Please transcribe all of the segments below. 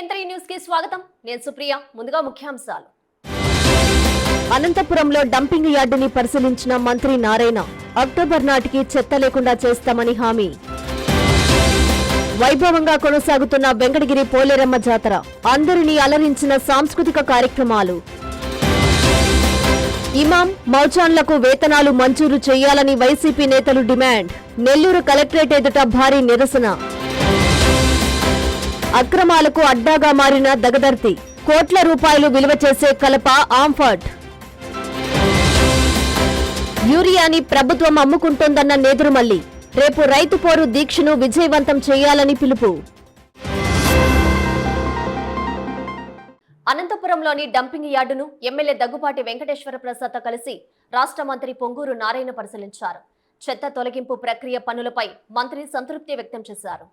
న్యూస్కి స్వాగతం. నేను సుప్రియ ముందుగా ముఖ్యాంశాలు. అనంతపురంలో డంపింగ్ యార్డుని పరిశీలించిన మంత్రి నారాయణ అక్టోబర్ నాటికి చెత్త లేకుండా చేస్తామని హామీ. వైభవంగా కొనసాగుతున్న వెంకటగిరి పోలేరమ్మ జాతర అందరినీ అలరించిన సాంస్కృతిక కార్యక్రమాలు. ఇమాం మౌచాన్లకు వేతనాలు మంజూరు చేయాలని వైసీపీ నేతలు డిమాండ్ నెల్లూరు కలెక్టరేట్ ఎదుట భారీ నిరసన. అక్రమాలకు అడ్డాగా మారిన దగదర్తి. కోట్ల రూపాయలు విలువ చేసే కలప ఆంఫర్ట్ యూరియాని ప్రభుత్వం అమ్ముకుంటోందన్న నేదురుమల్లి. రేపు రైతు పోరు దీక్షను విజయవంతం చేయాలని పిలుపు. అనంతపురంలోని డంపింగ్ యార్డును ఎమ్మెల్యే దగ్గుపాటి వెంకటేశ్వర ప్రసాద్తో కలిసి రాష్ట్ర మంత్రి పొంగూరు నారాయణ పరిశీలించారు. చెత్త తొలగింపు ప్రక్రియ పనులపై మంత్రి సంతృప్తి వ్యక్తం చేశారు.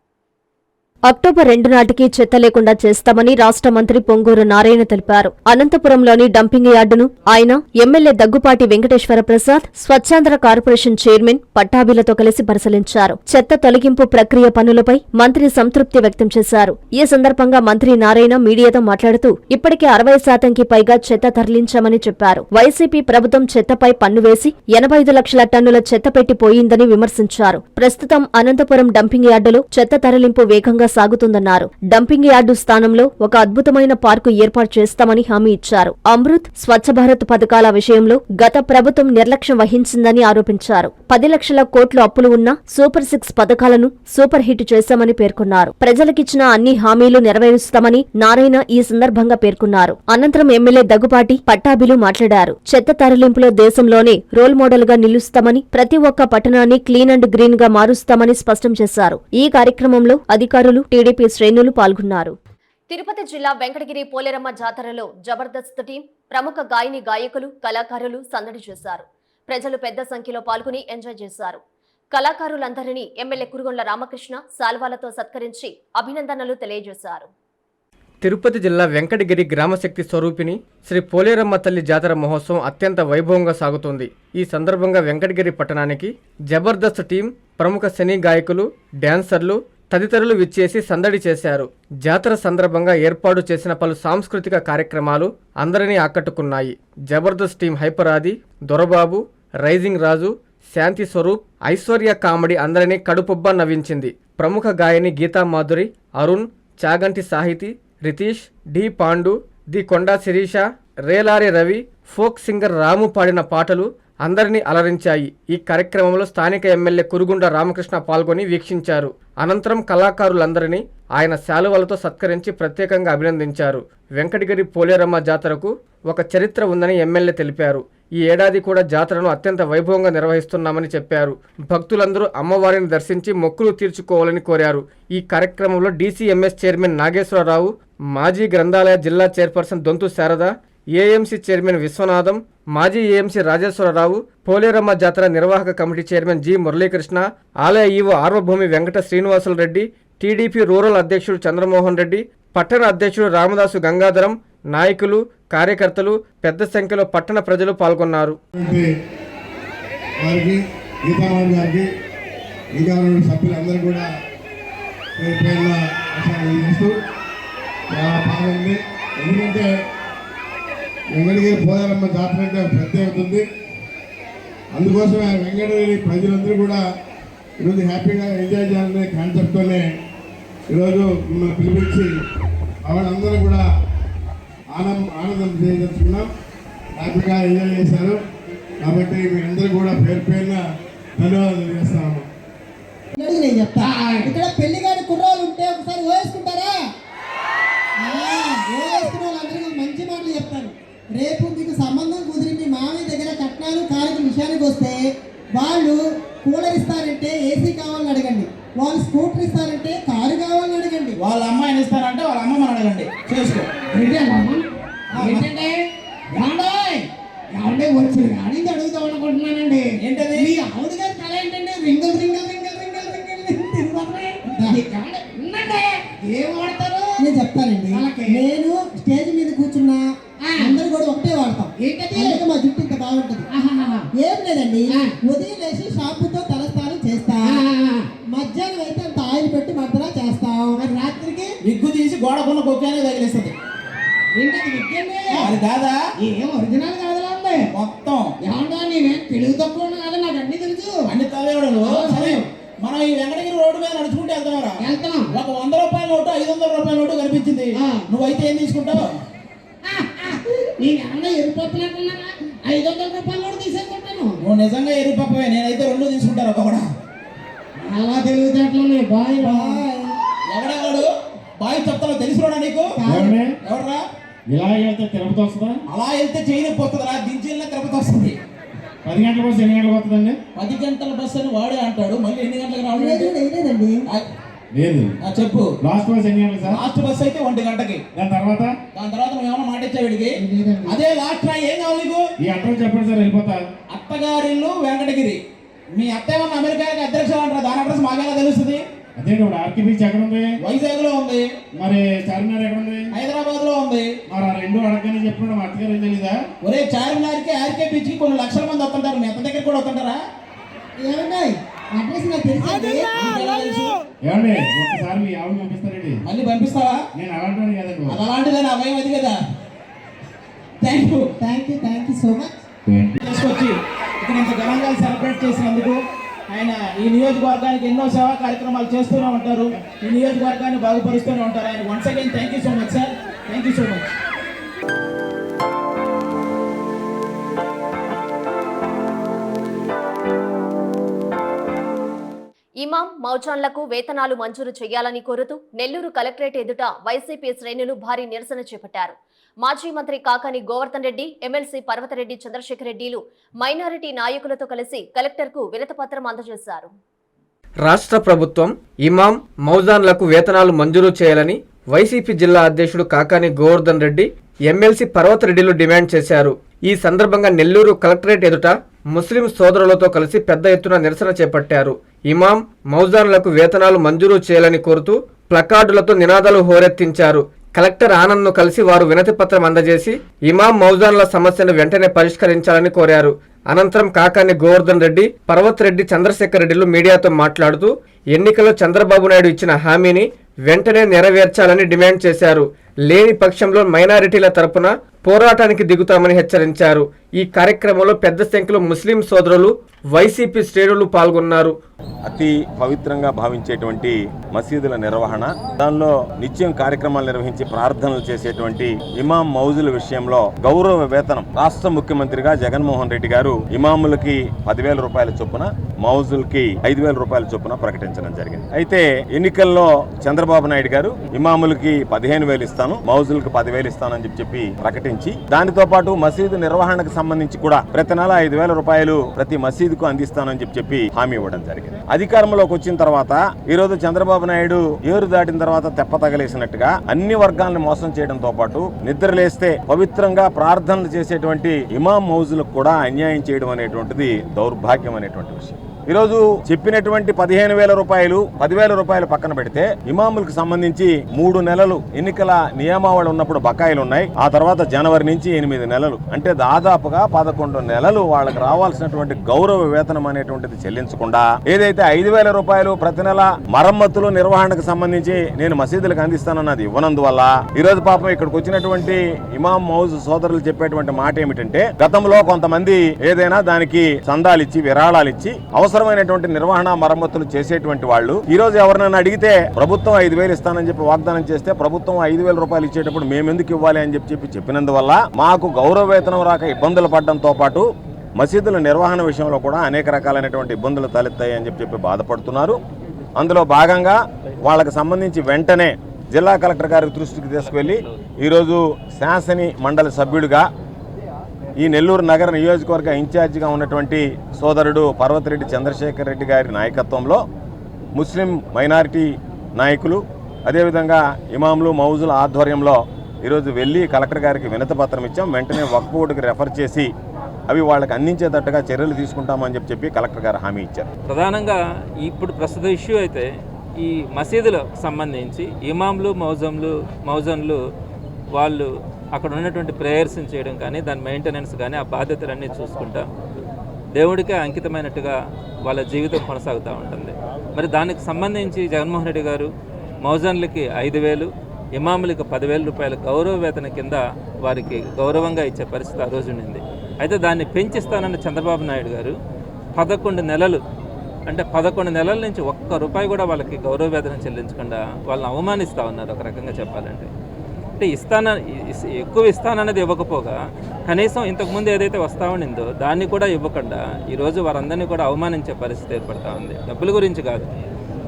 అక్టోబర్ రెండు నాటికి చెత్త లేకుండా చేస్తామని రాష్ట్ర మంత్రి పొంగూరు నారాయణ తెలిపారు. అనంతపురంలోని డంపింగ్ యార్డును ఆయన MLA Daggupati Venkateswara Prasad Swachhandhra corporation chairman పట్టాభిలతో కలిసి పరిశీలించారు. చెత్త తొలగింపు ప్రక్రియ పనులపై మంత్రి సంతృప్తి వ్యక్తం చేశారు. ఈ సందర్భంగా మంత్రి నారాయణ మీడియాతో మాట్లాడుతూ ఇప్పటికే అరవై శాతంకి పైగా చెత్త తరలించామని చెప్పారు. వైసీపీ ప్రభుత్వం చెత్తపై పన్ను వేసి ఎనభై ఐదు లక్షల టన్నుల చెత్త పెట్టిపోయిందని విమర్శించారు. ప్రస్తుతం అనంతపురం డంపింగ్ యార్డులో చెత్త తరలింపు వేగంగా సాగుతుందన్నారు. డంపింగ్ యార్డు స్థానంలో ఒక అద్భుతమైన పార్కు ఏర్పాటు చేస్తామని హామీ ఇచ్చారు. అమృత్ స్వచ్ఛ భారత్ పథకాల విషయంలో గత ప్రభుత్వం నిర్లక్ష్యం వహించిందని ఆరోపించారు. పది లక్షల కోట్లు అప్పులు ఉన్న సూపర్ సిక్స్ పథకాలను సూపర్ హిట్ చేశామని పేర్కొన్నారు. ప్రజలకిచ్చిన అన్ని హామీలు నెరవేరుస్తామని నారాయణ ఈ సందర్భంగా పేర్కొన్నారు. అనంతరం ఎమ్మెల్యే దగ్గుపాటి పట్టాభిలు మాట్లాడారు. చెత్త తరలింపులో దేశంలోనే రోల్ మోడల్గా నిలుస్తామని ప్రతి ఒక్క పట్టణాన్ని క్లీన్ అండ్ గ్రీన్గా మారుస్తామని స్పష్టం చేశారు. ఈ కార్యక్రమంలో అధికారులు టీడీపీ శ్రేణులు పాల్గొన్నారు. తిరుపతి జిల్లా వెంకటగిరి పోలేరమ్మ జాతరలో జబర్దస్త్ టీం ప్రముఖ గాయని గాయకులు కళాకారులు సందడి చేశారు. ప్రజలు పెద్ద సంఖ్యలో పాల్గొని ఎంజాయ్ చేశారు. కళాకారులందరినీ ఎమ్మెల్యే కురుగొండ్ల రామకృష్ణ శాల్వాలతో సత్కరించి అభినందనలు తెలియజేశారు. తిరుపతి జిల్లా వెంకటగిరి గ్రామశక్తి స్వరూపిణి శ్రీ పోలేరమ్మ తల్లి జాతర మహోత్సవం అత్యంత వైభవంగా సాగుతోంది. ఈ సందర్భంగా వెంకటగిరి పట్టణానికి జబర్దస్త్ టీం ప్రముఖ సినీ గాయకులు డాన్సర్లు తదితరులు విచ్చేసి సందడి చేశారు. జాతర సందర్భంగా ఏర్పాటు చేసిన పలు సాంస్కృతిక కార్యక్రమాలు అందరినీ ఆకట్టుకున్నాయి. Jabardasth team Hyper Aadi Dorababu rising Raju Shanti Swaroop Aishwarya comedy అందరినీ కడుపుబ్బా నవ్వించింది. ప్రముఖ గాయని గీతా మాధురి అరుణ్ చాగంటి సాహితీ రితీష్ డి పాండు ది కొండా శిరీష రేలారి రవి ఫోక్ సింగర్ రాము పాడిన పాటలు అందరినీ అలరించాయి. ఈ కార్యక్రమంలో స్థానిక ఎమ్మెల్యే కురుగుండ రామకృష్ణ పాల్గొని వీక్షించారు. అనంతరం కళాకారులందరినీ ఆయన శాలువలతో సత్కరించి ప్రత్యేకంగా అభినందించారు. వెంకటగిరి పోలేరమ్మ జాతరకు ఒక చరిత్ర ఉందని ఎమ్మెల్యే తెలిపారు. ఈ ఏడాది కూడా జాతరను అత్యంత వైభవంగా నిర్వహిస్తున్నామని చెప్పారు. భక్తులందరూ అమ్మవారిని దర్శించి మొక్కులు తీర్చుకోవాలని కోరారు. ఈ కార్యక్రమంలో డీసీఎంఎస్ చైర్మన్ నాగేశ్వరరావు మాజీ గ్రంథాలయ జిల్లా chairperson Donthu Sarada AMC chairman Viswanatham మాజీ ఏఎంసీ రాజేశ్వరరావు పోలేరమ్మ జాతర నిర్వాహక కమిటీ చైర్మన్ జి మురళీకృష్ణ ఆలయ EO Arvabhumi Venkata Srinivasulu Reddy TDP rural అధ్యక్షుడు చంద్రమోహన్ రెడ్డి పట్టణ అధ్యక్షుడు రామదాసు గంగాధరం నాయకులు కార్యకర్తలు పెద్ద సంఖ్యలో పట్టణ ప్రజలు పాల్గొన్నారు. ఎందుకంటే వెంకటగిరి పోదారమ్మ జాతర ప్రత్యేకత ఉంది. అందుకోసమే వెంకటగిరి ప్రజలందరూ కూడా ఈరోజు హ్యాపీగా ఎంజాయ్ చేయాలనే కాన్సెప్ట్తోనే ఈరోజు మిమ్మల్ని పిలిపించి వాళ్ళందరూ కూడా ఆనందం ఆనందం చేయదలుచుకున్నాం హ్యాపీగా ఎంజాయ్ చేశారు. కాబట్టి మీ అందరూ కూడా పేరు పేరున ధన్యవాదాలు చేస్తాము నేను చెప్తా. ఇక్కడ పెళ్ళి కాని కుర్రాలు ఉంటే ఒకసారి ఓవేసుకుంటారా ఆ, ఓవేసుకున్న వాళ్ళందరికీ మంచి మాటలు చెప్తాను రేపు మీకు సంబంధం కుదిరి మీ మామయ్య దగ్గర కట్నాలు కానుక విషయానికి వస్తే వాళ్ళు కూలర్ ఇస్తారంటే ఏసీ కావాలని అడగండి. వాళ్ళు స్కూటర్ ఇస్తారంటే కారు కావాలని అడగండి. వాళ్ళ అమ్మాయిని ఇస్తారంటే వాళ్ళ అమ్మమ్మని అడగండి. చేసుకో. ఏంటంటే తెలివితేటలు బాయ్ ఎవడెవడు? బాయ్ చెప్తాలో తెలిసిరోడా నీకు? ఎవడరా? ఇలా వెళ్తే తిరుపతి వస్తుందా? అలా వెళ్తే చేయని పోతుందిరా దించేళ్ళ తిరుపతి వస్తుంది. పది గంటల బస్సు ఎన్ని గంటలకు వస్తుందండి? పది గంటల బస్సు అని వాడే అంటాడు మళ్ళీ ఎన్ని గంటలకు లేదు రావడం లేదు చెప్పు. లాస్ట్ బస్ ఎన్ని గంటలకు సార్? లాస్ట్ బస్ అయితే ఒంటి గంటకి. దాని తర్వాత? దాని తర్వాత నువ్వు ఏమైనా మాట ఇచ్చావు వీడికి? అదే లాస్ట్ రా ఏం కావాలి నీకు? ఈ అడ్రస్ చెప్పండి సార్ వెళ్ళిపోతా. అత్తగారిల్లు వెంకటగిరి. మీ అత్త ఏమన్నా అమెరికాకి అధ్యక్షులు అంటారు దాని అడ్రస్ మాకెలా తెలుస్తుంది? అదే ఇప్పుడు ఆర్కే బీచ్ ఎక్కడ ఉంది. వైజాగ్లో ఉంది. మరి చార్మినార్ ఎక్కడ ఉంది? హైదరాబాద్లో ఉంది. మరి ఆ రెండు అడగని చెప్పిన మా అత్తగారు ఏం తెలీదా? ఒరే చార్మినార్కి ఆర్కే బీచ్కి కొన్ని లక్షల మంది వస్తుంటారు. మీ అత్త దగ్గర కూడా వస్తుంటారా? అడ్రస్ నాకు? ఏమండి ఒక్కసారి మీ ఆవిడ పంపిస్తారండి మళ్ళీ పంపిస్తావా? నేను అలాంటి కదండి అది అలాంటిదే నా భయం అది కదా. Thank you thank you thank you so much తీసుకొచ్చి ఇక్కడ ఇంత ఘనంగా సెలబ్రేట్ చేసినందుకు ఆయన ఈ నియోజకవర్గానికి ఎన్నో సేవా కార్యక్రమాలు చేస్తూనే ఉంటారు. ఈ నియోజకవర్గాన్ని బాగుపరుస్తూనే ఉంటారు. ఆయన once again thank you so much sir thank you so much ఇమాం మౌజాన్లకు వేతనాలు మంజూరు చేయాలని కోరుతూ నెల్లూరు కలెక్టరేట్ ఎదుట వైసీపీ శ్రేణులు భారీ నిరసన చేపట్టారు. మాజీ మంత్రి కాకాని గోవర్ధన్ రెడ్డి ఎమ్మెల్సీ పర్వతరెడ్డి చంద్రశేఖర్ రెడ్డిలు మైనారిటీ నాయకులతో కలిసి కలెక్టర్కు వినతపత్రం అందజేశారు. రాష్ట్ర ప్రభుత్వం ఇమాం మౌజాన్లకు వేతనాలు మంజూరు చేయాలని వైసీపీ జిల్లా అధ్యక్షుడు కాకాని గోవర్ధన్ రెడ్డి ఎమ్మెల్సీ పర్వతరెడ్డిలు డిమాండ్ చేశారు. ఈ సందర్భంగా నెల్లూరు కలెక్టరేట్ ఎదుట ముస్లిం సోదరులతో కలిసి పెద్ద ఎత్తున నిరసన చేపట్టారు. ఇమాం మౌజాన్లకు వేతనాలు మంజూరు చేయాలని కోరుతూ ప్లకార్డులతో నినాదాలు హోరెత్తించారు. కలెక్టర్ ఆనంద్ను కలిసి వారు వినతి పత్రం అందజేసి ఇమాం మౌజాన్ల సమస్యను వెంటనే పరిష్కరించాలని కోరారు. అనంతరం కాకాని గోవర్ధన్ రెడ్డి పర్వత్ రెడ్డి చంద్రశేఖర్ రెడ్డిలు మీడియాతో మాట్లాడుతూ ఎన్నికల్లో చంద్రబాబు నాయుడు ఇచ్చిన హామీని వెంటనే నెరవేర్చాలని డిమాండ్ చేశారు. లేని పక్షంలో మైనారిటీల తరపున పోరాటానికి దిగుతామని హెచ్చరించారు. ఈ కార్యక్రమంలో పెద్ద సంఖ్యలో ముస్లిం సోదరులు వైసీపీ శ్రేణులు పాల్గొన్నారు. అతి పవిత్రంగా భావించేటువంటి మసీదుల నిర్వహణ దానిలో నిత్యం కార్యక్రమాలు నిర్వహించి ప్రార్థనలు చేసేటువంటి ఇమాం మౌజుల విషయంలో గౌరవ వేతనం రాష్ట్ర ముఖ్యమంత్రిగా జగన్మోహన్ రెడ్డి గారు ఇమాములకి పదివేల రూపాయల చొప్పున మౌజులకి ఐదు వేల రూపాయల చొప్పున ప్రకటించడం జరిగింది. అయితే ఎన్నికల్లో చంద్రబాబు నాయుడు గారు ఇమాములకి పదిహేను వేలు ఇస్తాను మౌజులకి పదివేలు ఇస్తానని చెప్పి చెప్పి ప్రకటించి దానితో పాటు మసీదు నిర్వహణకు సంబంధించి కూడా ప్రతి నెల ఐదు వేల రూపాయలు ప్రతి మసీదుకు అందిస్తానని చెప్పి చెప్పి హామీ ఇవ్వడం జరిగింది. అధికారంలోకి వచ్చిన తర్వాత ఈ రోజు చంద్రబాబు నాయుడు ఏరు దాటిన తర్వాత తెప్ప తగలేసినట్టుగా అన్ని వర్గాలను మోసం చేయడంతో పాటు నిద్రలేస్తే పవిత్రంగా ప్రార్థనలు చేసేటువంటి ఇమాం మౌజులకు కూడా అన్యాయం చేయడం అనేటువంటిది దౌర్భాగ్యం అనేటువంటి విషయం. ఈరోజు చెప్పినటువంటి పదిహేను వేల రూపాయలు పదివేల రూపాయలు పక్కన పెడితే ఇమాములకు సంబంధించి మూడు నెలలు ఎన్నికల నియమావళి ఉన్నప్పుడు బకాయిలు ఉన్నాయి. ఆ తర్వాత జనవరి నుంచి ఎనిమిది నెలలు. అంటే దాదాపుగా పదకొండు నెలలు వాళ్ళకి రావాల్సినటువంటి గౌరవ వేతనం అనేటువంటిది చెల్లించకుండా ఏదైతే ఐదు వేల రూపాయలు ప్రతి నెల మరమ్మతులు నిర్వహణకు సంబంధించి నేను మసీదులకు అందిస్తానన్నది ఇవ్వనందువల్ల ఈ రోజు పాపం ఇక్కడికి వచ్చినటువంటి ఇమాం మౌజ్ సోదరులు చెప్పేటువంటి మాట ఏమిటంటే గతంలో కొంతమంది ఏదైనా దానికి చందాలిచ్చి విరాళాలు ఇచ్చి అవసరమైనటువంటి నిర్వహణ మరమ్మతులు చేసేటువంటి వాళ్ళు. ఈ రోజు ఎవరినైనా అడిగితే ప్రభుత్వం ఐదు వేలు ఇస్తానని చెప్పి వాగ్దానం చేస్తే ప్రభుత్వం ఐదు వేల రూపాయలు ఇచ్చేటప్పుడు మేము ఎందుకు ఇవ్వాలి? అని చెప్పి చెప్పి చెప్పినందువల్ల మాకు గౌరవ వేతనం రాక ఇబ్బందులు పడడంతో పాటు మసీదుల నిర్వహణ విషయంలో కూడా అనేక రకాలైనటువంటి ఇబ్బందులు తలెత్తాయి అని చెప్పి చెప్పి బాధపడుతున్నారు. అందులో భాగంగా వాళ్ళకి సంబంధించి వెంటనే జిల్లా కలెక్టర్ గారి దృష్టికి తీసుకువెళ్ళి ఈరోజు శాసని మండలి సభ్యుడిగా ఈ నెల్లూరు నగర నియోజకవర్గ ఇన్ఛార్జిగా ఉన్నటువంటి సోదరుడు పర్వతిరెడ్డి చంద్రశేఖర్ రెడ్డి గారి నాయకత్వంలో ముస్లిం మైనారిటీ నాయకులు అదేవిధంగా ఇమాములు మౌజుల ఆధ్వర్యంలో ఈరోజు వెళ్ళి కలెక్టర్ గారికి వినతపత్రం ఇచ్చాం. వెంటనే వక్ఫ్ బోర్డుకి రెఫర్ చేసి అవి వాళ్ళకి అందించేటట్టుగా చర్యలు తీసుకుంటామని చెప్పి చెప్పి కలెక్టర్ గారు హామీ ఇచ్చారు. ప్రధానంగా ఇప్పుడు ప్రస్తుత ఇష్యూ అయితే ఈ మసీదులకు సంబంధించి ఇమాంలు మౌజంలు మౌజన్లు వాళ్ళు అక్కడ ఉన్నటువంటి ప్రేయర్స్ని చేయడం కానీ దాని మెయింటెనెన్స్ కానీ ఆ బాధ్యతలన్నీ చూసుకుంటా దేవుడికే అంకితమైనట్టుగా వాళ్ళ జీవితం కొనసాగుతూ ఉంటుంది. మరి దానికి సంబంధించి జగన్మోహన్ రెడ్డి గారు మౌజన్లకి ఐదు వేలు ఇమాములకి పదివేల రూపాయల గౌరవ వేతన కింద వారికి గౌరవంగా ఇచ్చే పరిస్థితి ఆ రోజు ఉండింది. అయితే దాన్ని పెంచిస్తానన్న చంద్రబాబు నాయుడు గారు పదకొండు నెలలు అంటే పదకొండు నెలల నుంచి ఒక్క రూపాయి కూడా వాళ్ళకి గౌరవ వేతనం చెల్లించకుండా వాళ్ళని అవమానిస్తూ ఉన్నారు ఒక రకంగా చెప్పాలంటే. అంటే ఇస్తాన ఎక్కువ ఇస్తానన్నది ఇవ్వకపోగా కనీసం ఇంతకుముందు ఏదైతే వస్తా ఉండిందో దాన్ని కూడా ఇవ్వకుండా ఈరోజు వారందరినీ కూడా అవమానించే పరిస్థితి ఏర్పడతా ఉంది. డబ్బుల గురించి కాదు.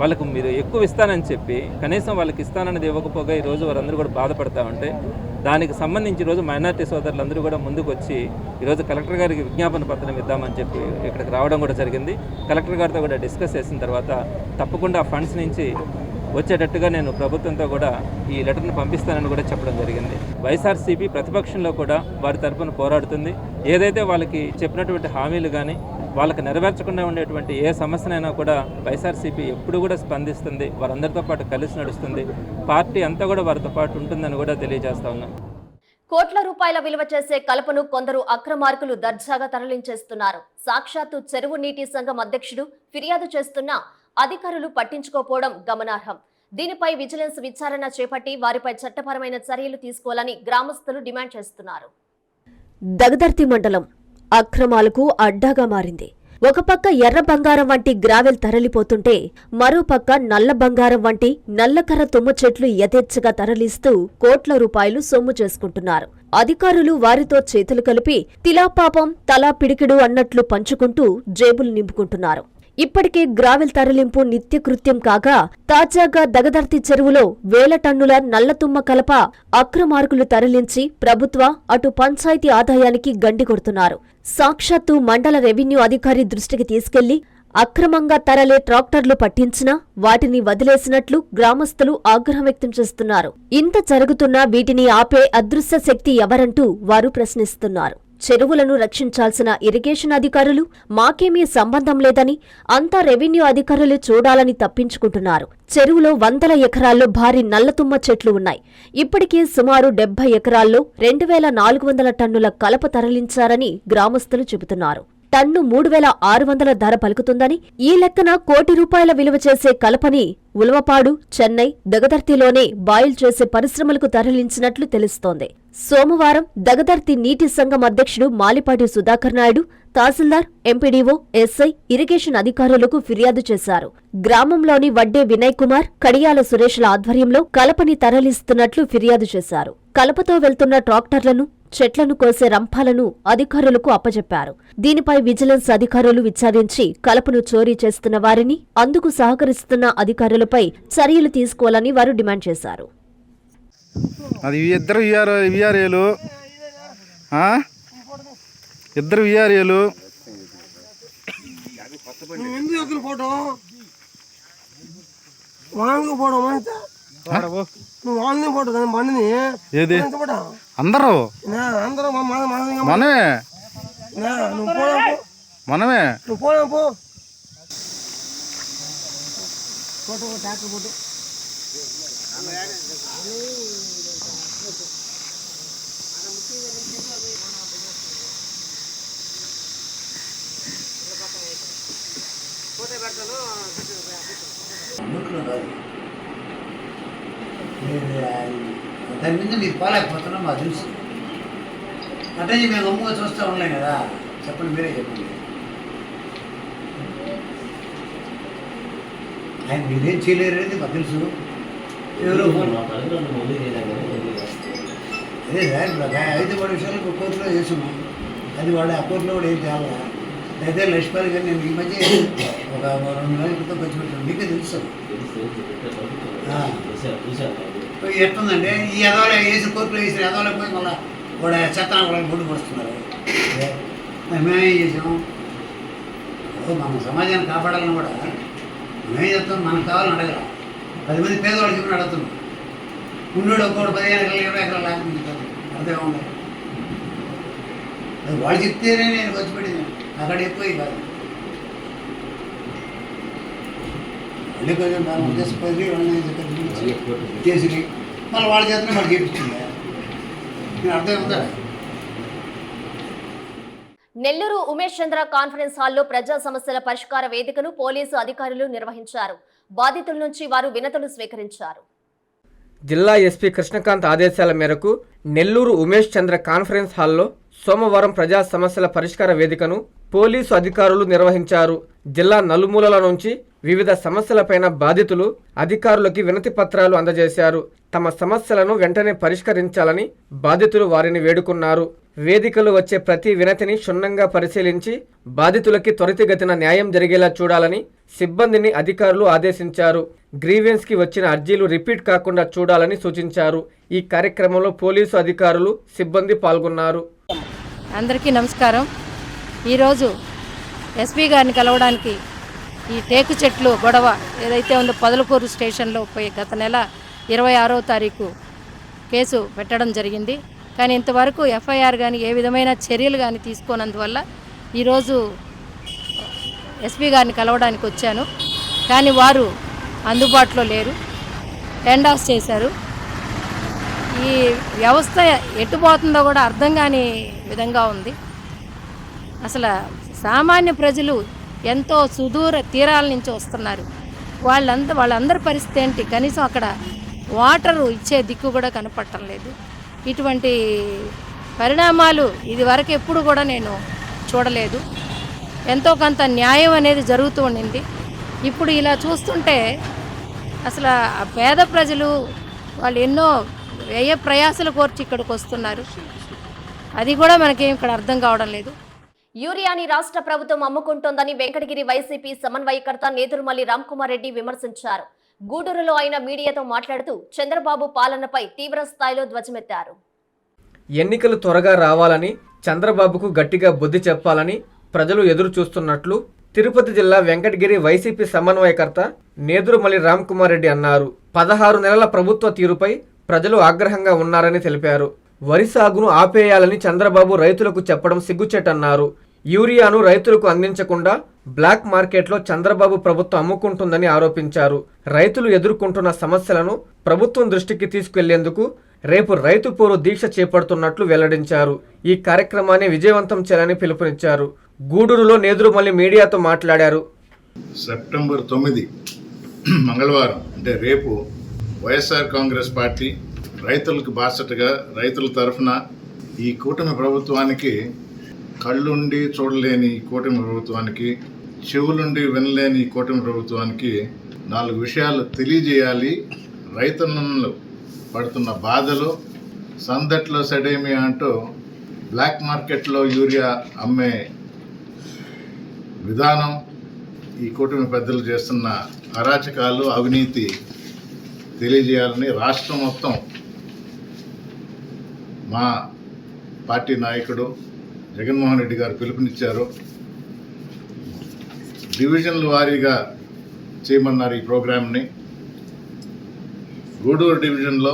వాళ్ళకు మీరు ఎక్కువ ఇస్తానని చెప్పి కనీసం వాళ్ళకి ఇస్తానన్నది ఇవ్వకపోగా ఈరోజు వారందరూ కూడా బాధపడతా ఉంటే దానికి సంబంధించి ఈరోజు మైనార్టీ సోదరులందరూ కూడా ముందుకు వచ్చి ఈరోజు కలెక్టర్ గారికి విజ్ఞాపన పత్రం ఇద్దామని చెప్పి ఇక్కడికి రావడం కూడా జరిగింది. కలెక్టర్ గారితో కూడా డిస్కస్ చేసిన తర్వాత తప్పకుండా ఆ ఫండ్స్ నుంచి వచ్చేటట్టుగా నేను ప్రభుత్వంతో కూడా ఈ లెటర్ను పంపిస్తానని కూడా చెప్పడం జరిగింది. వైఎస్ఆర్సీపీ ప్రతిపక్షంలో కూడా వారి తరఫున పోరాడుతుంది. ఏదైతే వాళ్ళకి చెప్పినటువంటి హామీలు కానీ వాళ్ళకి నెరవేర్చకుండా ఉండేటువంటి ఏ సమస్యనైనా కూడా వైఎస్ఆర్సీపీ ఎప్పుడు కూడా స్పందిస్తుంది. వారందరితో పాటు కలిసి నడుస్తుంది. పార్టీ అంతా కూడా వారితో పాటు ఉంటుందని కూడా తెలియజేస్తా ఉన్నాం. కోట్ల రూపాయల విలువ చేసే కలపను కొందరు అక్రమార్కులు దర్జాగా తరలించేస్తున్నారు. సాక్షాత్తు చెరువు నీటి సంఘం అధ్యక్షుడు ఫిర్యాదు చేస్తున్నా అధికారులు పట్టించుకోపోవడం గమనార్హం. దీనిపై విజిలెన్స్ విచారణ చేపట్టి వారిపై చట్టపరమైన చర్యలు తీసుకోవాలని గ్రామస్తులు డిమాండ్ చేస్తున్నారు. దగదర్తి మండలం అక్రమాలకు అడ్డాగా మారింది. ఒక పక్క ఎర్ర బంగారం వంటి గ్రావెల్ తరలిపోతుంటే మరో పక్క నల్ల బంగారం వంటి నల్లకర్ర తుమ్మ చెట్లు యథేచ్ఛగా తరలిస్తూ కోట్ల రూపాయలు సొమ్ము చేసుకుంటున్నారు. అధికారులు వారితో చేతులు కలిపి తిలాపాపం తలా పిడికిడు అన్నట్లు పంచుకుంటూ జేబులు నింపుకుంటున్నారు. ఇప్పటికే గ్రావెల్ తరలింపు నిత్యకృత్యం కాగా తాజాగా దగదర్తి చెరువులో వేల టన్నుల నల్లతుమ్మ కలప అక్రమార్కులు తరలించి ప్రభుత్వ అటు పంచాయతీ ఆదాయానికి గండి కొడుతున్నారు. సాక్షాత్తు మండల రెవెన్యూ అధికారి దృష్టికి తీసుకెళ్ళి అక్రమంగా తరలే ట్రాక్టర్లు పట్టించినా వాటిని వదిలేసినట్లు గ్రామస్తులు ఆగ్రహం వ్యక్తం చేస్తున్నారు. ఇంత జరుగుతున్నా వీటిని ఆపే అదృశ్య శక్తి ఎవరంటూ వారు ప్రశ్నిస్తున్నారు. చెరువులను రక్షించాల్సిన ఇరిగేషన్ అధికారులు మాకేమీ సంబంధం లేదని అంతా రెవెన్యూ అధికారులు చూడాలని తప్పించుకుంటున్నారు. చెరువులో వందల ఎకరాల్లో భారీ నల్లతుమ్మ చెట్లు ఉన్నాయి. ఇప్పటికే సుమారు డెబ్బై ఎకరాల్లో రెండు వేల నాలుగు వందల టన్నుల కలప తరలించారని గ్రామస్తులు చెబుతున్నారు. టన్ను మూడు వేల ఆరు వందల ధర పలుకుతుందని ఈ లెక్కన కోటి రూపాయల విలువ చేసే కలపని ఉలవపాడు చెన్నై దగదర్తిలోనే బాయిల్ చేసే పరిశ్రమలకు తరలించినట్లు తెలుస్తోంది. సోమవారం దగదర్తి నీటి సంఘం అధ్యక్షుడు మాలిపాటి సుధాకర్ నాయుడు తహసీల్దార్ ఎంపీడీఓ ఎస్ఐ ఇరిగేషన్ అధికారులకు ఫిర్యాదు చేశారు. గ్రామంలోని వడ్డే వినయ్ కుమార్ కడియాల సురేష్ల ఆధ్వర్యంలో కలపని తరలిస్తున్నట్లు ఫిర్యాదు చేశారు. కలపతో వెళ్తున్న ట్రాక్టర్లను చెట్లను కోసే రంపాలను అధికారులకు అప్పజెప్పారు. దీనిపై విజిలెన్స్ అధికారులు విచారించి కలపను చోరీ చేస్తున్న వారిని అందుకు సహకరిస్తున్న అధికారులపై చర్యలు తీసుకోవాలని వారు డిమాండ్ చేశారు. అది ఇద్దరు ఇద్దరు విఆర్ఏలు ఫోటో వాంగు ఫోటో నువ్వు వాంగి ఫోటో దాని బండిని ఏది? అందరూ? అందరూ మన మనమే? నువ్వు పోనా మనమే? నువ్వు పోనా పో ఫోటో ట్రాక్టర్ ఫోటో ఉండదు దాని మీద మీరు పోలేకపోతున్నాం మాకు తెలుసు అంటే మేము గమ్ముగా చూస్తూ ఉండలేం కదా చెప్పండి మీరే చెప్పండి ఆయన మీరేం చేయలేరు అనేది మాకు తెలుసు ఎవరో అదే సార్ ఐదు పది విషయాలు కోర్టులో చేసాము అది వాళ్ళు ఆ కోర్టులో కూడా ఏం తేవాలి అయితే లక్ష్మణ్ గారు నేను ఈ మధ్య ఒక రెండు నెలల క్రితం ఖర్చు పెట్టాను మీకే తెలుసు ఎట్టుందండి ఈ ఎదవలే వేసి కోర్టులో వేసి ఎదవలే పోయి మళ్ళీ కూడా చెత్త కూడా గుడ్డు పడుతున్నారు మేమేం చేసాం? ఓ మన సమాజాన్ని కాపాడాలని కూడా మేమేం చెప్తాం? మనకు కావాలని అడగల. పది మంది పేదవాళ్ళు చెప్పిన అడుగుతున్నాం. ఉన్నోడు ఒక్కోడు పదిహేను ఎకరాలు ఇరవై ఎకరాలు లేకుండా అర్థం ఉండదు అది వాళ్ళు చెప్తేనే నేను వచ్చి పెట్టింది. అక్కడ ఎక్కువ కాదు బాగా ఉద్దేశపడి వాళ్ళని చేసి మళ్ళీ వాళ్ళ చేతనే చేపించింది నేను అర్థం నెల్లూరు ఉమేష్ చంద్ర కాన్ఫరెన్స్ హాల్లో ప్రజా సమస్యల పరిష్కార వేదికను పోలీసు అధికారులు నిర్వహించారు. బాధితుల నుంచి వారు వినతులు స్వీకరించారు. జిల్లా ఎస్పీ కృష్ణకాంత్ ఆదేశాల మేరకు నెల్లూరు ఉమేష్ చంద్ర కాన్ఫరెన్స్ హాల్లో సోమవారం ప్రజా సమస్యల పరిష్కార వేదికను పోలీసు అధికారులు నిర్వహించారు. జిల్లా నలుమూలల నుంచి వివిధ సమస్యలపైన బాధితులు అధికారులకి వినతి పత్రాలు అందజేశారు. తమ సమస్యలను వెంటనే పరిష్కరించాలని బాధితులు వారిని వేడుకున్నారు. వేదికలు వచ్చే ప్రతి వినతిని క్షుణ్ణంగా పరిశీలించి బాధితులకి త్వరితగతిన న్యాయం జరిగేలా చూడాలని సిబ్బందిని అధికారులు ఆదేశించారు. గ్రీవెన్స్కి వచ్చిన అర్జీలు రిపీట్ కాకుండా చూడాలని సూచించారు. ఈ కార్యక్రమంలో పోలీసు అధికారులు సిబ్బంది పాల్గొన్నారు. అందరికీ నమస్కారం. ఈరోజు ఎస్పీ గారిని కలవడానికి ఈ టేకు చెట్లు గొడవ ఏదైతే ఉందో పొదలకూరు స్టేషన్లో పోయి గత నెల ఇరవై ఆరో తారీఖు కేసు పెట్టడం జరిగింది. కానీ ఇంతవరకు ఎఫ్ఐఆర్ కానీ ఏ విధమైన చర్యలు కానీ తీసుకోనందువల్ల ఈరోజు ఎస్పీ గారిని కలవడానికి వచ్చాను. కానీ వారు అందుబాటులో లేరు. టెండ్ ఆఫ్ చేశారు. ఈ వ్యవస్థ ఎట్టుపోతుందో కూడా అర్థం కాని విధంగా ఉంది. అసలు సామాన్య ప్రజలు ఎంతో సుదూర తీరాల నుంచి వస్తున్నారు. వాళ్ళంత వాళ్ళందరి పరిస్థితి ఏంటి? కనీసం అక్కడ వాటరు ఇచ్చే దిక్కు కూడా కనపడటం లేదు. ఇటువంటి పరిణామాలు ఇది వరకు ఎప్పుడు కూడా నేను చూడలేదు. ఎంతో కొంత న్యాయం అనేది జరుగుతూ ఉండింది. ఇప్పుడు ఇలా చూస్తుంటే అసలు ఆ పేద ప్రజలు వాళ్ళు ఎన్నో వ్యయ ప్రయాసలు కోర్చి ఇక్కడికి వస్తున్నారు. అది కూడా మనకేం ఇక్కడ అర్థం కావడం లేదు. యూరియాని రాష్ట్ర ప్రభుత్వం అమ్ముకుంటోందని వెంకటగిరి వైసీపీ సమన్వయకర్త నేదురుమల్లి రామ్కుమార్ రెడ్డి విమర్శించారు. గూడూరులో ఆయన మీడియాతో మాట్లాడుతూ చంద్రబాబు పాలనపై తీవ్ర స్థాయిలో ధ్వజమెత్తారు. ఎన్నికలు త్వరగా రావాలని చంద్రబాబుకు గట్టిగా బుద్ధి చెప్పాలని ప్రజలు ఎదురు చూస్తున్నట్లు తిరుపతి జిల్లా వెంకటగిరి వైసీపీ సమన్వయకర్త నేదురుమల్లి రామ్కుమార్ రెడ్డి అన్నారు. పదహారు నెలల ప్రభుత్వ తీరుపై ప్రజలు ఆగ్రహంగా ఉన్నారని తెలిపారు. వరి సాగును ఆపేయాలని చంద్రబాబు రైతులకు చెప్పడం సిగ్గుచేటన్నారు. యూరియాను రైతులకు అందించకుండా బ్లాక్ మార్కెట్లో చంద్రబాబు ప్రభుత్వం అమ్ముకుంటుందని ఆరోపించారు. రైతులు ఎదుర్కొంటున్న సమస్యలను ప్రభుత్వం దృష్టికి తీసుకెళ్ళేందుకు రేపు రైతు పోరు దీక్ష చేపడుతున్నట్లు వెల్లడించారు. ఈ కార్యక్రమాన్ని విజయవంతం చేయాలని పిలుపునిచ్చారు. గూడూరులో నేదురుమల్లి మీడియాతో మాట్లాడారు. సెప్టెంబర్ తొమ్మిది మంగళవారం అంటే రేపు వైఎస్ఆర్ కాంగ్రెస్ పార్టీ రైతులకు బాసటగా రైతుల తరఫున ఈ కూటమి ప్రభుత్వానికి కళ్ళుండి చూడలేని ఈ కూటమి ప్రభుత్వానికి చెవులుండి వినలేని ఈ కూటమి ప్రభుత్వానికి నాలుగు విషయాలు తెలియజేయాలి. రైతన్నలు పడుతున్న బాధలు సందట్లో సడేమి అంటూ బ్లాక్ మార్కెట్లో యూరియా అమ్మే విధానం ఈ కూటమి పెద్దలు చేస్తున్న అరాచకాలు అవినీతి తెలియజేయాలని రాష్ట్రం మొత్తం మా పార్టీ నాయకుడు జగన్మోహన్ రెడ్డి గారు పిలుపునిచ్చారు. డివిజన్ల వారీగా చేయమన్నారు ఈ ప్రోగ్రామ్ని గూడూరు డివిజన్లో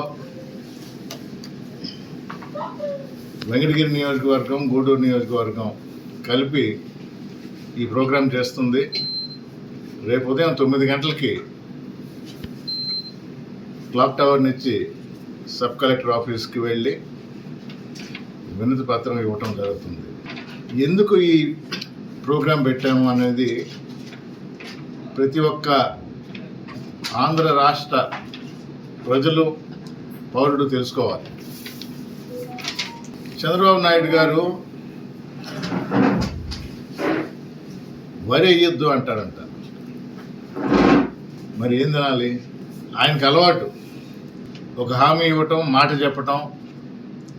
వెంకటగిరి నియోజకవర్గం గూడూరు నియోజకవర్గం కలిపి ఈ ప్రోగ్రాం చేస్తుంది. రేపు ఉదయం తొమ్మిది గంటలకి క్లాక్ టవర్ నుంచి సబ్ కలెక్టర్ ఆఫీస్కి వెళ్ళి వినతి పత్రం ఇవ్వటం జరుగుతుంది. ఎందుకు ఈ ప్రోగ్రాం పెట్టాము అనేది ప్రతి ఒక్క ఆంధ్ర రాష్ట్ర ప్రజలు పౌరుడు తెలుసుకోవాలి. చంద్రబాబు నాయుడు గారు వరి వేయొద్దు అంటాడంట. మరి ఏం తినాలి? ఆయనకు అలవాటు. ఒక హామీ ఇవ్వటం మాట చెప్పటం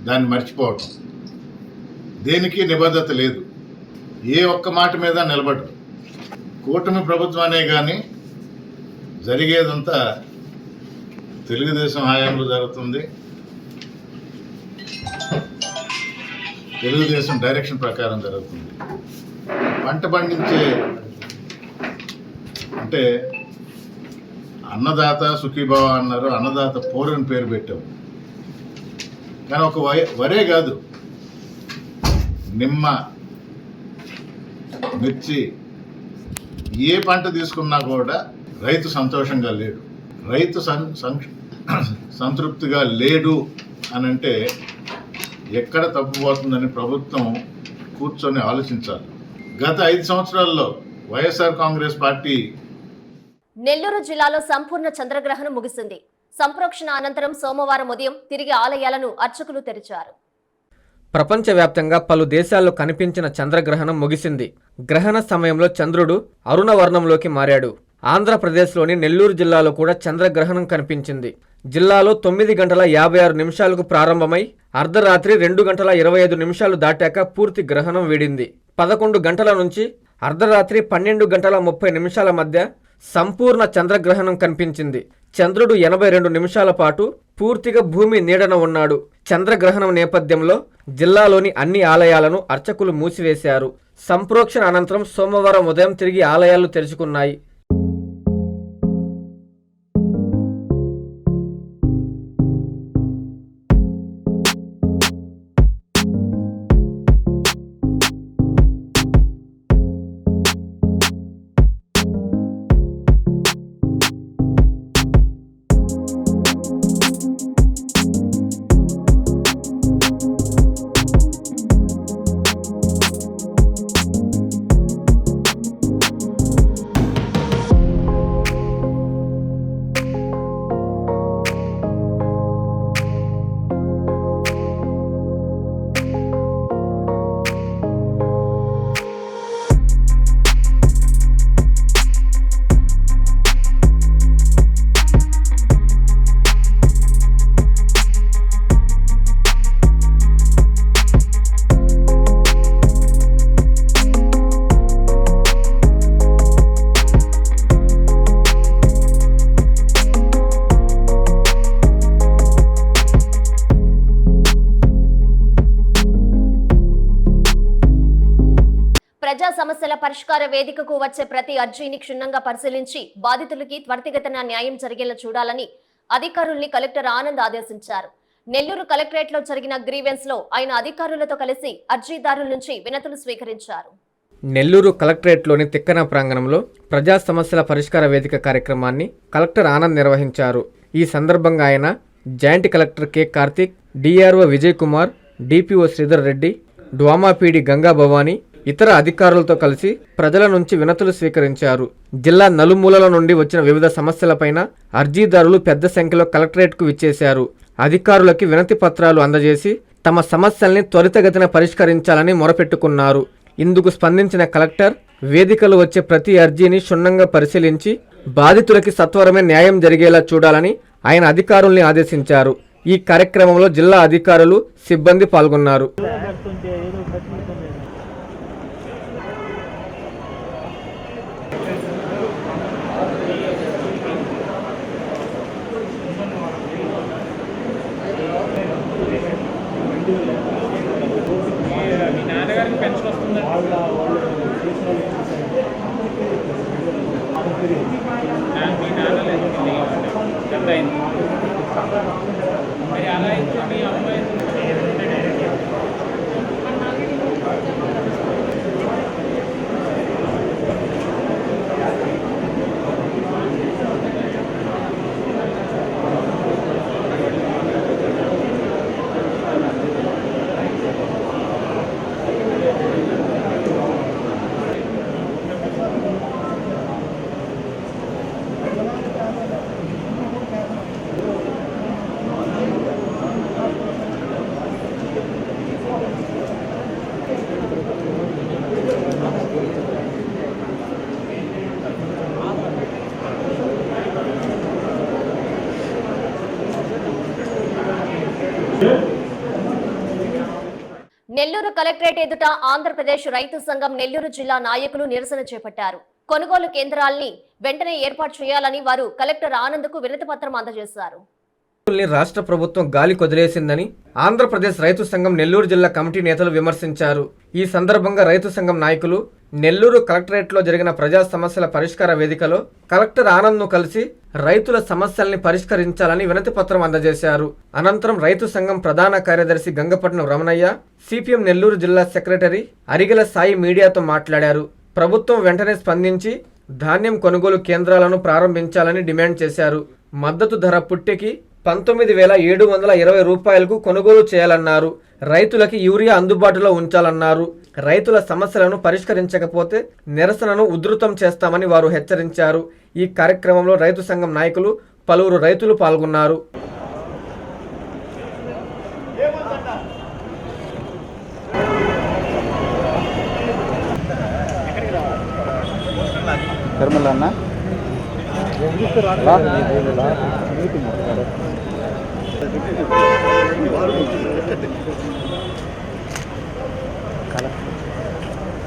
దాన్ని మర్చిపోవటం. దేనికి నిబద్ధత లేదు. ఏ ఒక్క మాట మీద నిలబడరు కూటమి ప్రభుత్వానే కానీ జరిగేదంతా తెలుగుదేశం హయాంలో జరుగుతుంది. తెలుగుదేశం డైరెక్షన్ ప్రకారం జరుగుతుంది. పంట పండించే అంటే అన్నదాత సుఖీభావ అన్నారు అన్నదాత పోరని పేరు పెట్టాం. కానీ ఒక వరే కాదు. నిమ్మ మిర్చి ఏ పంట తీసుకున్నా కూడా రైతు సంతోషంగా లేడు. రైతు సం సంతృప్తిగా లేడు అని అంటే ఎక్కడ తప్పుపోతుందని ప్రభుత్వం కూర్చొని ఆలోచించాలి. గత ఐదు సంవత్సరాల్లో వైఎస్ఆర్ కాంగ్రెస్ పార్టీ నెల్లూరు జిల్లాలో సంపూర్ణ చంద్రగ్రహణం ముగిసింది. సంప్రోక్షణ అనంతరం సోమవారం ఉదయం తిరిగి ఆలయాలను అర్చకులు తెరిచారు. ప్రపంచవ్యాప్తంగా పలు దేశాల్లో కనిపించిన చంద్రగ్రహణం ముగిసింది. గ్రహణ సమయంలో చంద్రుడు అరుణవర్ణంలోకి మారాడు. ఆంధ్రప్రదేశ్లోని నెల్లూరు జిల్లాలో కూడా చంద్రగ్రహణం కనిపించింది. జిల్లాలో తొమ్మిది గంటల యాభై ఆరు నిమిషాలకు ప్రారంభమై అర్ధరాత్రి రెండు గంటల ఇరవై ఐదు నిమిషాలు దాటాక పూర్తి గ్రహణం వీడింది. పదకొండు గంటల నుంచి అర్ధరాత్రి పన్నెండు గంటల ముప్పై నిమిషాల మధ్య సంపూర్ణ చంద్రగ్రహణం కనిపించింది. చంద్రుడు ఎనభై రెండు నిమిషాల పాటు పూర్తిగా భూమి నీడన ఉన్నాడు. చంద్రగ్రహణం నేపథ్యంలో జిల్లాలోని అన్ని ఆలయాలను అర్చకులు మూసివేశారు. సంప్రోక్షణ అనంతరం సోమవారం ఉదయం తిరిగి ఆలయాలు తెరుచుకున్నాయి. పరిష్కార వేదికకు వచ్చే ప్రతి అర్జీని క్షుణ్ణంగా పరిశీలించి బాధితులకి త్వరితగతిన న్యాయం జరిగేలా చూడాలని అధికారుల్ని కలెక్టర్ ఆనంద్ ఆదేశించారు. నెల్లూరు కలెక్టరేట్లో జరిగిన గ్రీవెన్స్లో ఆయన అధికారులతో కలిసి అర్జీదారుల నుంచి వినతులు స్వీకరించారు. నెల్లూరు కలెక్టరేట్లోని తిక్కన ప్రాంగణంలో ప్రజా సమస్యల పరిష్కార వేదిక కార్యక్రమాన్ని కలెక్టర్ ఆనంద్ నిర్వహించారు. ఈ సందర్భంగా ఆయన joint collector K Karthik DRO Vijay Kumar DPO Sridhar Reddy డ్వామాపీడి Ganga Bhavani ఇతర అధికారులతో కలిసి ప్రజల నుంచి వినతులు స్వీకరించారు. జిల్లా నలుమూలల నుండి వచ్చిన వివిధ సమస్యలపైన అర్జీదారులు పెద్ద సంఖ్యలో కలెక్టరేట్కు విచ్చేశారు. అధికారులకి వినతి పత్రాలు అందజేసి తమ సమస్యల్ని త్వరితగతిన పరిష్కరించాలని మొరపెట్టుకున్నారు. ఇందుకు స్పందించిన కలెక్టర్ వేదికలు వచ్చే ప్రతి అర్జీని క్షుణ్ణంగా పరిశీలించి బాధితులకి సత్వరమే న్యాయం జరిగేలా చూడాలని ఆయన అధికారుల్ని ఆదేశించారు. ఈ కార్యక్రమంలో జిల్లా అధికారులు సిబ్బంది పాల్గొన్నారు. కలెక్టరేట్ ఎదుట ఆంధ్రప్రదేశ్ రైతు సంఘం నెల్లూరు జిల్లా నాయకులు నిరసన చేపట్టారు. కొనుగోలు కేంద్రాల్ని వెంటనే ఏర్పాటు చేయాలని వారు కలెక్టర్ ఆనంద్కు వినతి పత్రం అందజేశారు రాష్ట్ర ప్రభుత్వం గాలి కొదిలేసిందని ఆంధ్రప్రదేశ్ రైతు సంఘం నెల్లూరు జిల్లా కమిటీ నేతలు విమర్శించారు. ఈ సందర్భంగా రైతు సంఘం నాయకులు నెల్లూరు కలెక్టరేట్లో జరిగిన ప్రజా సమస్యల పరిష్కార వేదికలో కలెక్టర్ ఆనంద్ను కలిసి రైతుల సమస్యల్ని పరిష్కరించాలని వినతి పత్రం అందజేశారు. అనంతరం రైతు సంఘం ప్రధాన కార్యదర్శి గంగపట్నం రమణయ్య సిపిఎం నెల్లూరు జిల్లా సెక్రటరీ అరిగల సాయి మీడియాతో మాట్లాడారు. ప్రభుత్వం వెంటనే స్పందించి ధాన్యం కొనుగోలు కేంద్రాలను ప్రారంభించాలని డిమాండ్ చేశారు. మద్దతు ధర పుట్టికి పంతొమ్మిది వేల ఏడు వందల ఇరవై రూపాయలకు కొనుగోలు చేయాలన్నారు. రైతులకి యూరియా అందుబాటులో ఉంచాలన్నారు. రైతుల సమస్యలను పరిష్కరించకపోతే నిరసనను ఉధృతం చేస్తామని వారు హెచ్చరించారు. ఈ కార్యక్రమంలో రైతు సంఘం నాయకులు పలువురు రైతులు పాల్గొన్నారు.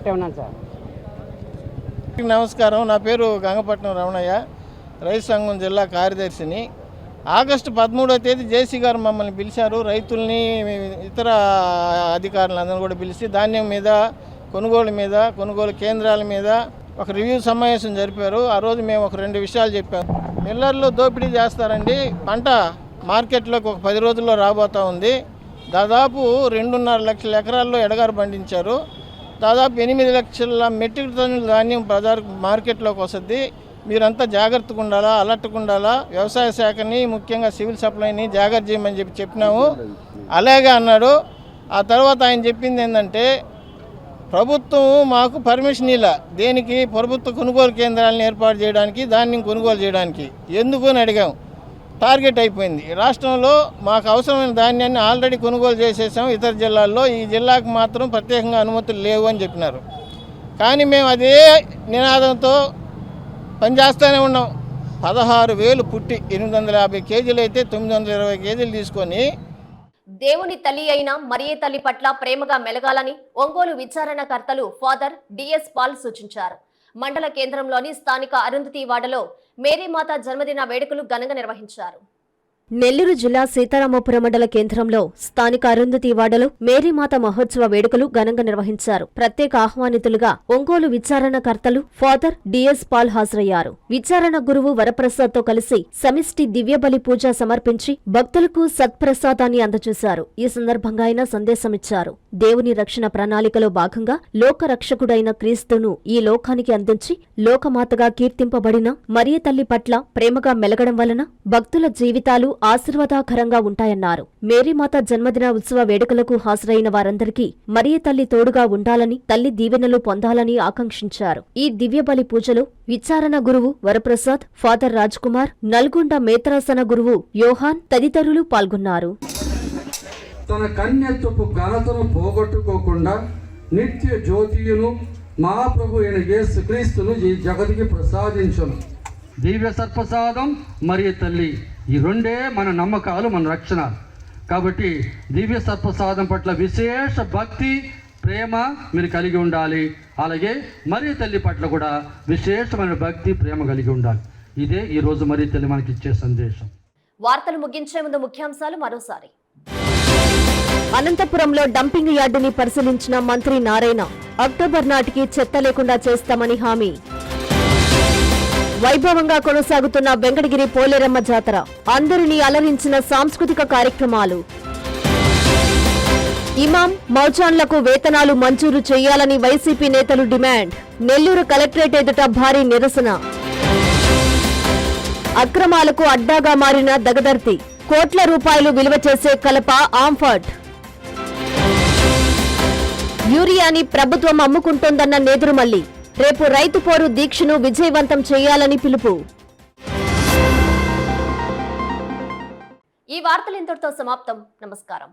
అట్టే ఉన్నాను సార్. నమస్కారం. నా పేరు గంగపట్నం రమణయ్య. రైతు సంఘం జిల్లా కార్యదర్శిని. ఆగస్టు పదమూడవ తేదీ జేసీ గారు మమ్మల్ని పిలిచారు. రైతుల్ని ఇతర అధికారులందరూ కూడా పిలిచి ధాన్యం మీద కొనుగోలు మీద కొనుగోలు కేంద్రాల మీద ఒక రివ్యూ సమావేశం జరిపారు. ఆ రోజు మేము ఒక రెండు విషయాలు చెప్పాము మిల్లర్లు దోపిడీ చేస్తారండి. పంట మార్కెట్లోకి ఒక పది రోజుల్లో రాబోతా ఉంది. దాదాపు రెండున్నర లక్షల ఎకరాల్లో ఎడగారు పండించారు. దాదాపు ఎనిమిది లక్షల మెట్రిక్ టన్నుల ధాన్యం ప్రజా మార్కెట్లోకి వస్తుంది. మీరంతా జాగ్రత్తగా ఉండాలా అలర్ట్గా ఉండాలా? వ్యవసాయ శాఖని ముఖ్యంగా సివిల్ సప్లైని జాగ్రత్త చేయమని చెప్పి చెప్పినాము. అలాగే అన్నాడు. ఆ తర్వాత ఆయన చెప్పింది ఏంటంటే ప్రభుత్వం మాకు పర్మిషన్ ఇలా దేనికి? ప్రభుత్వ కొనుగోలు కేంద్రాలను ఏర్పాటు చేయడానికి ధాన్యం కొనుగోలు చేయడానికి. ఎందుకు అని అడిగాం. టార్గెట్ అయిపోయింది. రాష్ట్రంలో మాకు అవసరమైన ధాన్యాన్ని ఆల్రెడీ కొనుగోలు చేసేసాం. ఇతర జిల్లాల్లో ఈ జిల్లాకు మాత్రం ప్రత్యేకంగా అనుమతులు లేవు అని చెప్పినారు. కానీ మేము అదే నినాదంతో పనిచేస్తూనే ఉన్నాం. పదహారు వేలు పుట్టి ఎనిమిది వందల యాభై కేజీలు అయితే తొమ్మిది వందల ఇరవై కేజీలు తీసుకొని దేవుని తల్లి అయిన మరియే తల్లి పట్ల ప్రేమగా మెలగాలని ఒంగోలు విచారణకర్తలు ఫాదర్ డిఎస్ పాల్ సూచించారు. మండల కేంద్రంలోని స్థానిక అరుంధతి వాడలో మేరీమాత జన్మదిన వేడుకలు ఘనంగా నిర్వహించారు. నెల్లూరు జిల్లా సీతారామపురం మండల కేంద్రంలో స్థానిక అరుంధతి వాడలో మేరీమాత మహోత్సవ వేడుకలు ఘనంగా నిర్వహించారు. ప్రత్యేక ఆహ్వానితులుగా ఒంగోలు విచారణకర్తలు ఫాదర్ డిఎస్ పాల్ హాజరయ్యారు. విచారణ గురువు వరప్రసాద్తో కలిసి సమిష్టి దివ్యబలి పూజ సమర్పించి భక్తులకు సత్ప్రసాదాన్ని అందజేశారు. ఈ సందర్భంగా ఆయన సందేశమిచ్చారు. దేవుని రక్షణ ప్రణాళికలో భాగంగా లోకరక్షకుడైన క్రీస్తును ఈ లోకానికి అందించి లోకమాతగా కీర్తింపబడిన మరియ తల్లి పట్ల ప్రేమగా మెలగడం వలన భక్తుల జీవితాలు ఆశీర్వాదకరంగా ఉంటాయన్నారు. మేరీమాత జన్మదిన ఉత్సవ వేడుకలకు హాజరైన వారందరికీ మరియ తల్లి తోడుగా ఉండాలని తల్లి దీవెనలు పొందాలని ఆకాంక్షించారు. ఈ దివ్యబలి పూజలో విచారణ గురువు వరప్రసాద్ ఫాదర్ రాజ్ కుమార్ నల్గొండ మేత్రాసన గురువు యోహాన్ తదితరులు పాల్గొన్నారు. తన కన్యత్వపు ఘనతను పోగొట్టుకోకుండా నిత్య జ్యోతియును మహాప్రభు అయిన యేసుక్రీస్తును ఈ జగతికి ప్రసాదించను. దివ్య సత్ప్రసాదం మరియు తల్లి. ఈ రెండే మన నమ్మకాలు మన రక్షణ కాబట్టి దివ్య సత్ప్రసాదం పట్ల విశేష భక్తి ప్రేమ మీరు కలిగి ఉండాలి. అలాగే మరి తల్లి పట్ల కూడా విశేషమైన భక్తి ప్రేమ కలిగి ఉండాలి. ఇదే ఈరోజు మరి తల్లి మనకి ఇచ్చే సందేశం. వార్తలు ముగించే ముందు ముఖ్యాంశాలు మరోసారి. అనంతపురంలో డంపింగ్ యార్డుని పరిశీలించిన మంత్రి నారాయణ అక్టోబర్ నాటికి చెత్త లేకుండా చేస్తామని హామీ. వైభవంగా కొనసాగుతున్న వెంకటగిరి పోలేరమ్మ జాతర. అందరినీ అలరించిన సాంస్కృతిక కార్యక్రమాలు. ఇమాం మౌజాన్లకు వేతనాలు మంజూరు చేయాలని వైసీపీ నేతలు డిమాండ్. నెల్లూరు కలెక్టరేట్ ఎదుట భారీ నిరసన. అక్రమాలకు అడ్డాగా మారిన దగదర్తి. కోట్ల రూపాయలు విలువ చేసే కలప ఆంఫర్ట్ యూరియాని ప్రభుత్వం అమ్ముకుంటోందన్న నేదురుమల్లి. రేపు రైతు పోరు దీక్షను విజయవంతం చేయాలని పిలుపు. ఈ వార్తలు ఇంతటితో సమాప్తం. నమస్కారం.